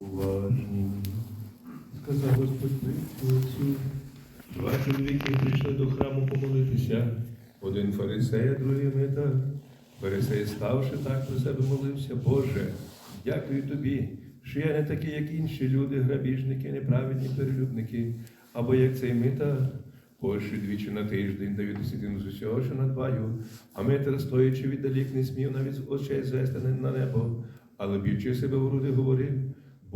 уважні. Сказав Господь Отцю, два чоловіки прийшли до храму помолитися. Один фарисей, а другий митар. Фарисей, ставши так про себе молився, Боже, дякую тобі, що я не такий, як інші люди, грабіжники, неправедні перелюбники, або як цей митар. Боже, двічі на тиждень даю десятину з усього, що надбаю, а митар, стоячи віддалік, не смів навіть очей звести на небо, але б'ючи себе в груди, говорив,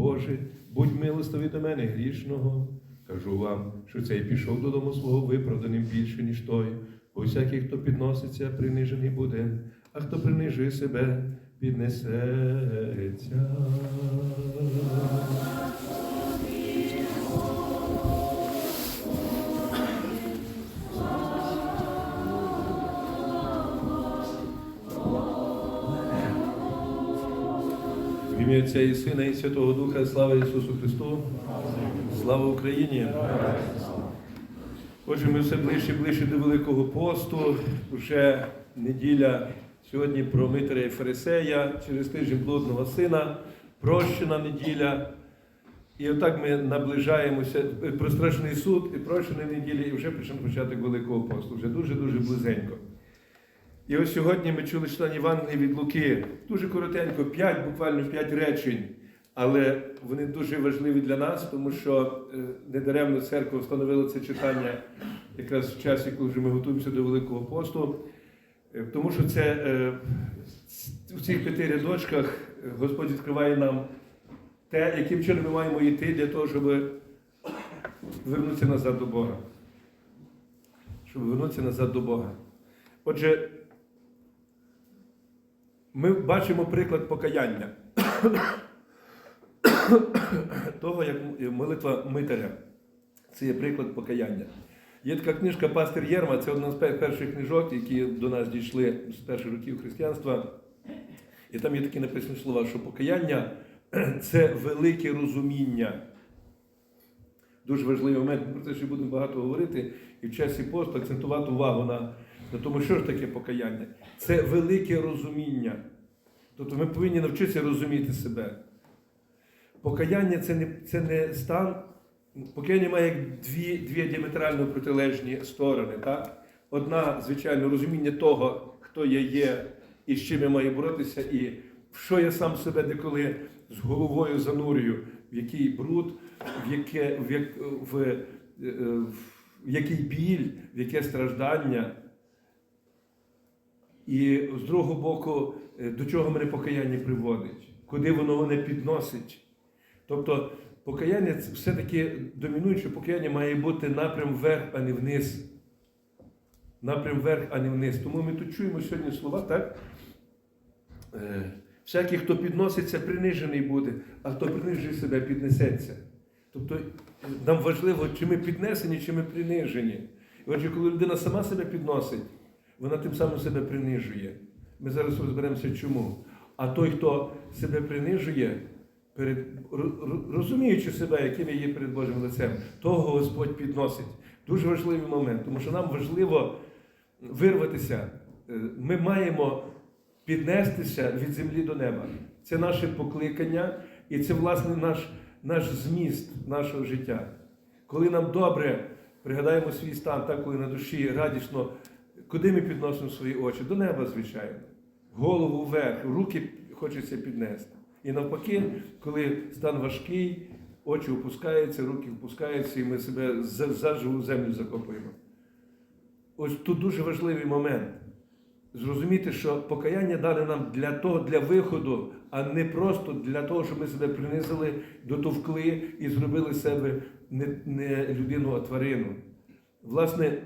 Боже, будь милостивий до мене грішного. Кажу вам, що цей пішов додому свого виправданим більше, ніж той, бо всякий, хто підноситься, принижений буде, а хто принижує себе, піднесеться. В ім'я Отця і Сина, і Святого Духа, слава Ісусу Христу, слава Україні. Отже, ми все ближче ближче до Великого посту. Вже неділя сьогодні про Митря і Фарисея, через тиждень блудного сина, прощена неділя. І отак ми наближаємося про страшний суд і прощений неділі, і вже почнемо початок Великого посту. Вже дуже-дуже близенько. І ось сьогодні ми чули читання Євангелії від Луки. Дуже коротенько, п'ять, буквально п'ять речень, але вони дуже важливі для нас, тому що е, недаремно церква встановила це читання якраз в часі, коли ми готуємося до Великого посту. Е, Тому що це е, в цих п'яти рядочках е, Господь відкриває нам те, яким чином ми маємо йти для того, щоб вернутися назад до Бога. Щоб вернутися назад до Бога. Отже, ми бачимо приклад покаяння того, як молитва Митаря. Це є приклад покаяння. Є така книжка Пастир Єрма, це одна з перших книжок, які до нас дійшли з перших років християнства. І там є такі написані слова, що покаяння це велике розуміння. Дуже важливий момент, про це ще будемо багато говорити, і в часі посту акцентувати увагу на, на тому, що ж таке покаяння. Це велике розуміння. Тобто ми повинні навчитися розуміти себе. Покаяння це не, це не стан. Покаяння має дві, дві діаметрально протилежні сторони. Так? Одна, звичайно, розуміння того, хто я є і з чим я маю боротися, і в що я сам себе деколи з головою занурюю, в який бруд, в, яке, в, в, е, в який біль, в яке страждання. І з другого боку, е, до чого мене покаяння приводить, куди воно мене підносить. Тобто покаяння все-таки домінуюче покаяння має бути напрям вверх, а не вниз. Напрям вверх, а не вниз. Тому ми тут чуємо сьогодні слова, так? Е, Всякий, хто підноситься, принижений буде, а хто принижує себе, піднесеться. Тобто нам важливо, чи ми піднесені, чи ми принижені. І отже, коли людина сама себе підносить, вона тим самим себе принижує. Ми зараз розберемося чому. А той, хто себе принижує, перед, ро- ро- розуміючи себе, яким є перед Божим лицем, того Господь підносить. Дуже важливий момент, тому що нам важливо вирватися. Е, Ми маємо піднестися від землі до неба. Це наше покликання і це, власне, наш, наш зміст нашого життя. Коли нам добре пригадаємо свій стан, так, коли на душі радісно, куди ми підносимо свої очі? До неба, звичайно. Голову вверх, руки хочеться піднести. І навпаки, коли стан важкий, очі опускаються, руки опускаються, і ми себе за- заживо в землю закопуємо. Ось тут дуже важливий момент. Зрозуміти, що покаяння дане нам для того, для виходу, а не просто для того, щоб ми себе принизили, дотовкли і зробили себе не, не людину, а тварину. Власне,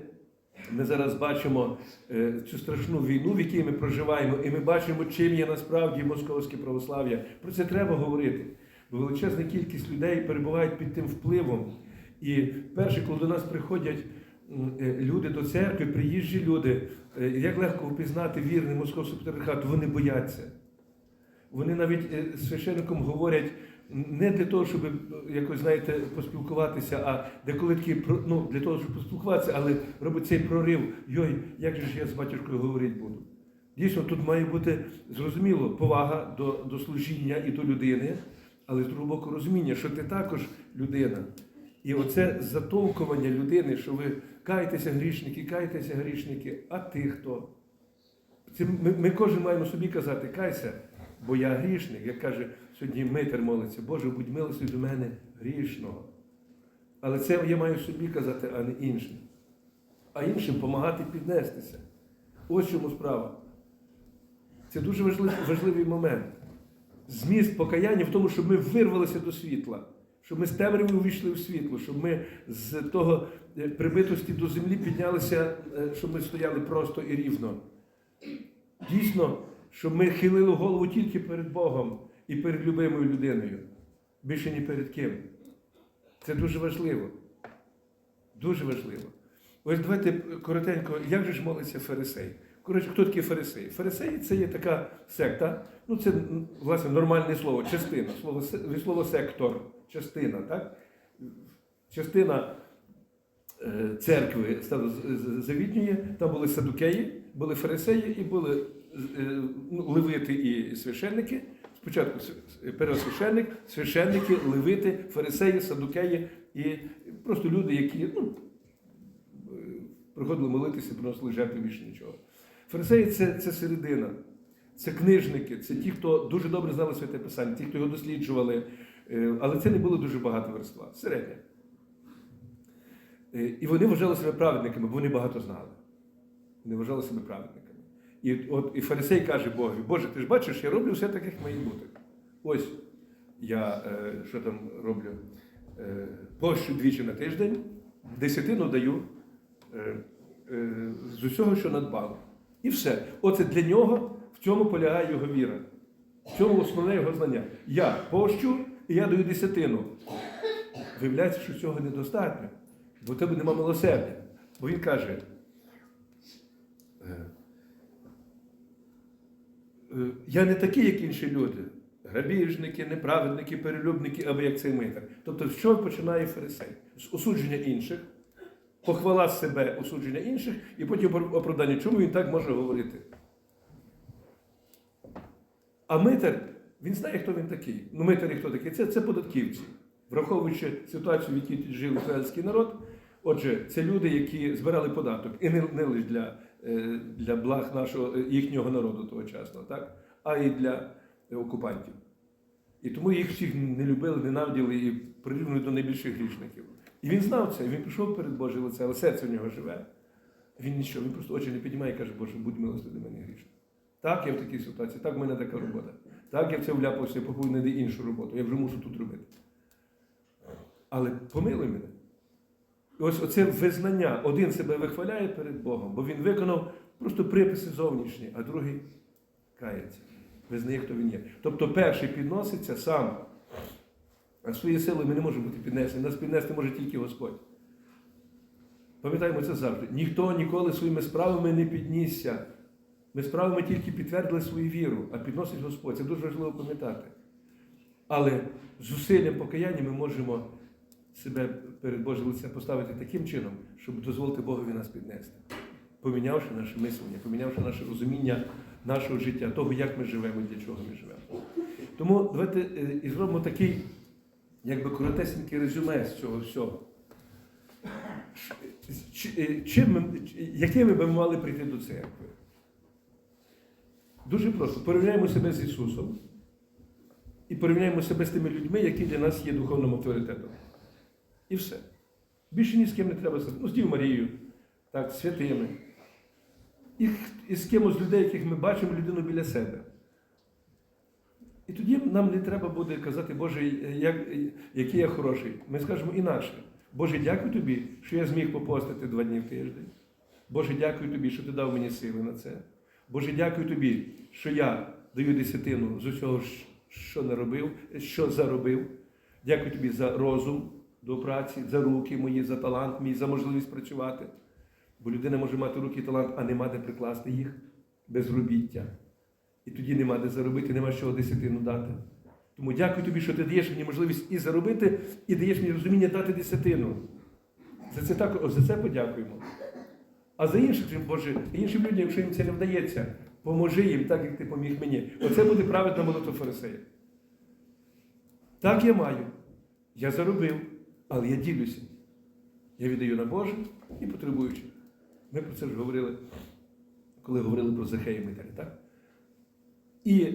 ми зараз бачимо е, цю страшну війну, в якій ми проживаємо, і ми бачимо, чим є насправді московське православ'я. Про це треба говорити. Бо величезна кількість людей перебувають під тим впливом. І перше, коли до нас приходять е, люди до церкви, приїжджі люди, е, як легко впізнати вірний московський патріархат, вони бояться. Вони навіть священникам говорять не для того, щоб е, якось, знаєте, поспілкуватися, а деколи такі ну, для того, щоб поспілкуватися, але робить цей прорив. Йой, як же ж я з батюшкою говорити буду? Дійсно, тут має бути зрозуміло повага до, до служіння і до людини, але з другого боку розуміння, що ти також людина. І оце затовкування людини, що ви каєтеся грішники, каєтеся грішники, а ти хто? Це ми, ми кожен маємо собі казати, кайся, бо я грішник. Як каже сьогодні Митер молиться, Боже, будь милостивий до мене грішного. Але це я маю собі казати, а не іншим. А іншим допомагати піднестися. Ось чому справа. Це дуже важливий, важливий момент. Зміст покаяння в тому, щоб ми вирвалися до світла, щоб ми з темряви увійшли в світло, щоб ми з того е, прибитості до землі піднялися, е, щоб ми стояли просто і рівно. Дійсно, щоб ми хилили голову тільки перед Богом і перед любимою людиною, більше ні перед ким. Це дуже важливо. Дуже важливо. Ось давайте коротенько, як же ж молиться фарисей? Коротше, хто такі фарисеї? Фарисеї це є така секта. Ну, це власне нормальне слово, частина. Слово, від слова сектор, частина, так? Частина е, церкви старозавітньої, там були садукеї, були фарисеї і були е, ну, левити і священники. Спочатку первосвященник, священники, левити, фарисеї, садукеї і просто люди, які ну, приходили молитися, приносили жертви більше нічого. Фарисеї це, це середина, це книжники, це ті, хто дуже добре знали святе писання, ті, хто його досліджували. Е, Але це не було дуже багато верства, середня. Е, І вони вважали себе праведниками, бо вони багато знали. Вони вважали себе праведниками. І от і фарисей каже Богові, Боже, ти ж бачиш, я роблю все так, як має бути. Ось я е, що там роблю? Е, Пощу двічі на тиждень, десятину даю е, е, з усього, що надбав. І все. Оце для нього в цьому полягає його віра. В цьому основне його знання. Я пощу і я даю десятину. Виявляється, що цього недостатньо, бо в тебе нема милосердя. Бо він каже. е, е, Я не такий, як інші люди. Грабіжники, неправедники, перелюбники або як цей митар. Тобто, з чого починає фарисей? З осудження інших, похвала себе, осудження інших, і потім оправдання. Чому він так може говорити? А митар, він знає, хто він такий. Ну, митарі хто такий? Це, це податківці. Враховуючи ситуацію, в якій жив ізраїльський народ, отже, це люди, які збирали податок, і не, не лише для, е, для благ нашого е, їхнього народу тогочасного, так? а й для е, окупантів. І тому їх всіх не любили, ненавиділи і прирівнювали до найбільших грішників. І він знав це, він пішов перед Боже лице, але серце в нього живе. Він нічого, він просто очі не піднімає і каже, Боже, будь милостивий до мене грішний. Так, я в такій ситуації, так в мене така робота. Так, я в це вляпався, я повинен знайти іншу роботу. Я вже мушу тут робити. Але помилуй мене. Ось оце визнання. Один себе вихваляє перед Богом, бо він виконав просто приписи зовнішні, а другий кається. Визнає, хто він є. Тобто перший підноситься сам. А свої сили ми не можемо бути піднесені. Нас піднести може тільки Господь. Пам'ятаємо це завжди. Ніхто ніколи своїми справами не піднісся. Ми справами тільки підтвердили свою віру, а підносить Господь. Це дуже важливо пам'ятати. Але зусиллям покаяння ми можемо себе перед Боже лице поставити таким чином, щоб дозволити Богові нас піднести, помінявши наше мислення, помінявши наше розуміння нашого життя, того, як ми живемо і для чого ми живемо. Тому давайте е, і зробимо такий, якби коротесенький резюме з цього всього. Е, Чим якими би ми мали прийти до церкви? Дуже просто. Порівняємо себе з Ісусом і порівняємо себе з тими людьми, які для нас є духовним авторитетом. І все. Більше ні з ким не треба. Ну, з Дів Марією, так, святими. І, і з кимось людей, яких ми бачимо людину біля себе. І тоді нам не треба буде казати, Боже, як, який я хороший. Ми скажемо інакше. Боже, дякую тобі, що я зміг попостити два дні в тиждень. Боже, дякую тобі, що ти дав мені сили на це. Боже, дякую тобі, що я даю десятину з усього, що не робив, що заробив. Дякую тобі за розум до праці, за руки мої, за талант мій, за можливість працювати. Бо людина може мати руки і талант, а нема де прикласти їх без робіття. І тоді нема де заробити, нема чого десятину дати. Тому дякую тобі, що ти даєш мені можливість і заробити, і даєш мені розуміння дати десятину. За це так, за це подякуємо. А за інших, Боже, іншим людям, якщо їм це не вдається, поможи їм так, як ти поміг мені. Оце буде праведна молитва фарисея. Так я маю. Я заробив, але я ділюся. Я віддаю на Боже і потребуючи. Ми про це ж говорили, коли говорили про Захея Митаря, так? І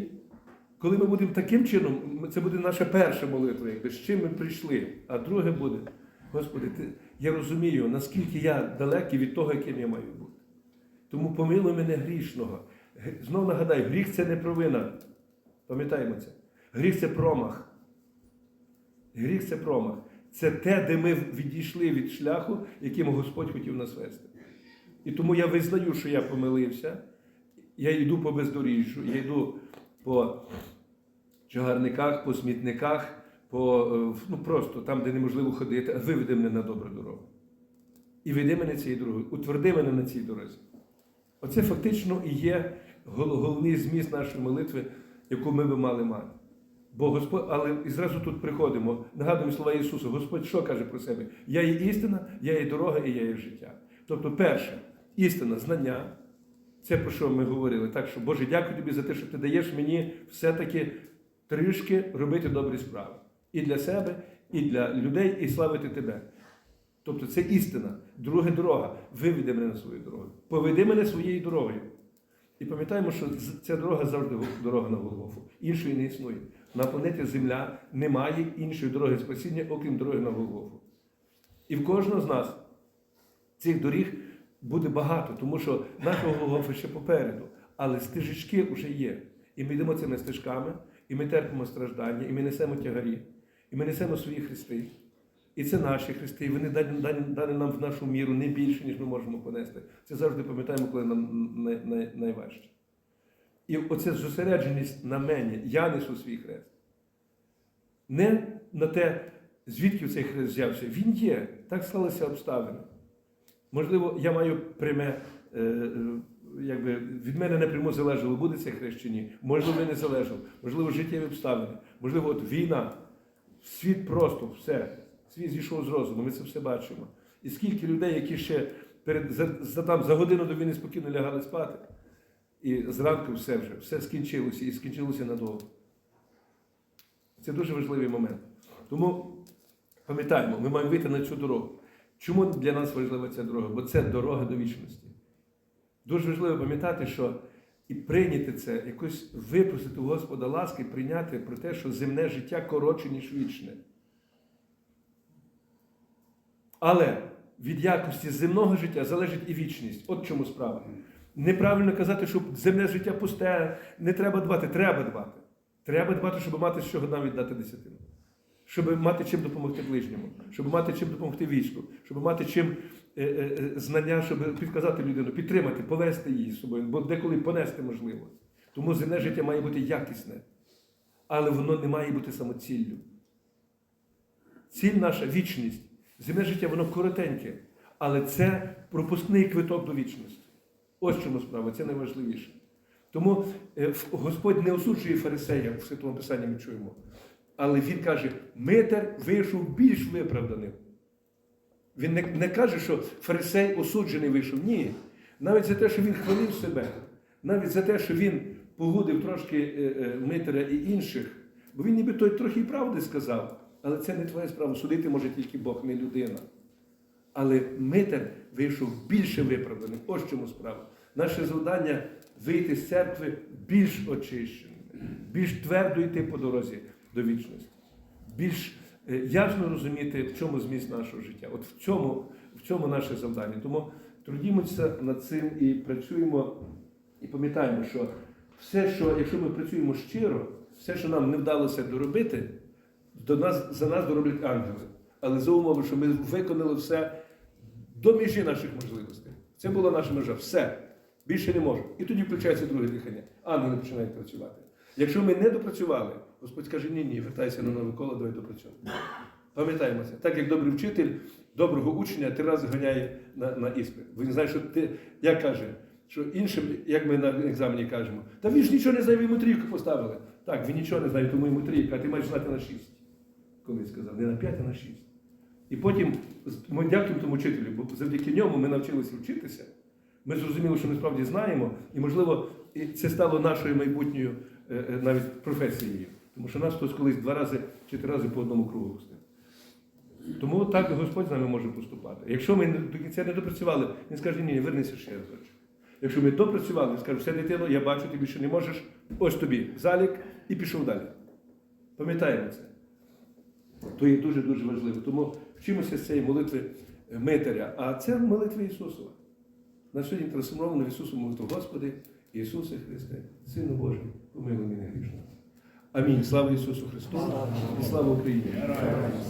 коли ми будемо таким чином, це буде наша перша молитва, якби, з чим ми прийшли. А друге буде, Господи, ти, я розумію, наскільки я далекий від того, яким я маю бути. Тому помилуй мене грішного. Г- Знов нагадаю, гріх це не провина. Пам'ятаємо це. Гріх це промах. Гріх це промах. Це те, де ми відійшли від шляху, яким Господь хотів нас вести. І тому я визнаю, що я помилився. Я йду по бездоріжжю, я йду по чагарниках, по смітниках, по, е, ну просто там, де неможливо ходити, виведи мене на добру дорогу. І веди мене цією дорогою, утверди мене на цій дорозі. Оце фактично і є головний зміст нашої молитви, яку ми би мали мати. Бо Господь, але і зразу тут приходимо, нагадуємо слова Ісуса. Господь що каже про себе? Я є істина, я є дорога і я є життя. Тобто, перше, істина, знання. Це про що ми говорили. Так що, Боже, дякую тобі за те, що ти даєш мені все-таки трішки робити добрі справи. І для себе, і для людей, і славити тебе. Тобто це істина. Друга дорога. Виведи мене на свою дорогу. Поведи мене своєю дорогою. І пам'ятаємо, що ця дорога завжди дорога на Голгофу. Іншої не існує. На планеті Земля немає іншої дороги спасіння, окрім дороги на Голгофу. І в кожного з нас цих доріг буде багато, тому що нашого Голгофа ще попереду. Але стежечки вже є. І ми йдемо цими стежками, і ми терпимо страждання, і ми несемо тягарі, і ми несемо свої хрести. І це наші хрести, і вони дані, дані, дані нам в нашу міру не більше, ніж ми можемо понести. Це завжди пам'ятаємо, коли нам най, най, найважче. І оце зосередженість на мені, я несу свій хрест. Не на те, звідки цей хрест взявся. Він є, так склалися обставини. Можливо, я маю пряме, е, е, якби від мене напряму залежало, буде цей хрест чи ні. Можливо, не залежало. Можливо, життєві обставини. Можливо, от війна. Світ просто все. Світ зійшов з розуму, ми це все бачимо. І скільки людей, які ще перед, за, за, там, за годину до війни спокійно лягали спати, і зранку все вже, все скінчилося і скінчилося надовго. Це дуже важливий момент. Тому пам'ятаємо, ми маємо вийти на цю дорогу. Чому для нас важлива ця дорога? Бо це дорога до вічності. Дуже важливо пам'ятати, що і прийняти це, якось випросити у Господа ласки, прийняти про те, що земне життя коротше, ніж вічне. Але від якості земного життя залежить і вічність. От чому справа. Неправильно казати, що земне життя пусте, не треба дбати. Треба дбати. Треба дбати, щоб мати з чого нам віддати десятину. Щоб мати чим допомогти ближньому, щоб мати чим допомогти війську, щоб мати чим е, е, е, знання, щоб підказати людину, підтримати, повести її з собою, бо деколи понести можливо. Тому земне життя має бути якісне, але воно не має бути самоціллю. Ціль наша вічність. Земне життя, воно коротеньке, але це пропускний квиток до вічності. Ось чому справа, це найважливіше. Тому е, Господь не осуджує фарисея в Святому Писанні ми чуємо. Але Він каже, Митер вийшов більш виправданим. Він не, не каже, що фарисей осуджений вийшов. Ні. Навіть за те, що він хвалив себе, навіть за те, що він погодив трошки е, е, Митера і інших, бо він ніби той трохи й правди сказав, але це не твоя справа. Судити може тільки Бог, не людина. Але Митер вийшов більше виправданим. Ось чому справа. Наше завдання вийти з церкви більш очищеним, більш твердо йти по дорозі до вічності, більш е, ясно розуміти, в чому зміст нашого життя. От в цьому, в цьому наше завдання. Тому трудімося над цим і працюємо, і пам'ятаємо, що все, що, якщо ми працюємо щиро, все, що нам не вдалося доробити, до нас, за нас дороблять ангели. Але за умови, що ми виконали все до межі наших можливостей. Це була наша межа. Все. Більше не можемо. І тоді включається друге дихання. Ангели починають працювати. Якщо ми не допрацювали, Господь каже, ні, ні, вертайся на нове коло, давай допрацюємо. Пам'ятаємо це. Так як добрий вчитель доброго учня три рази ганяє на, на іспит. Він знає, що ти, як каже, що іншим, як ми на екзамені кажемо, та він ж нічого не знає, ви йому трійку поставили. Так, він нічого не знає, тому йому трійка, а ти маєш знати на шість. Колись сказав, не на п'ять, а на шість. І потім ми дякуємо тому вчителю, бо завдяки ньому ми навчилися вчитися. Ми зрозуміли, що ми справді знаємо, і, можливо, це стало нашою майбутньою е, е, навіть професією. Тому що нас хтось колись два рази чи три рази по одному кругу пустив. Тому так Господь з нами може поступати. Якщо ми до кінця не допрацювали, він скаже, ні, вернися ще разочок. Якщо ми допрацювали, він скаже, все дитино, я бачу, ти більше не можеш, ось тобі залік і пішов далі. Пам'ятаємо це. То є дуже-дуже важливо. Тому вчимося з цієї молитви е, Митаря. А це молитва Ісусова. На сьогодні трансформована в Ісусу молитву Господи, Ісусе Христе, Сину Божий, помилуй мене грішного. Амінь. Слава Ісусу Христу і слава Україні!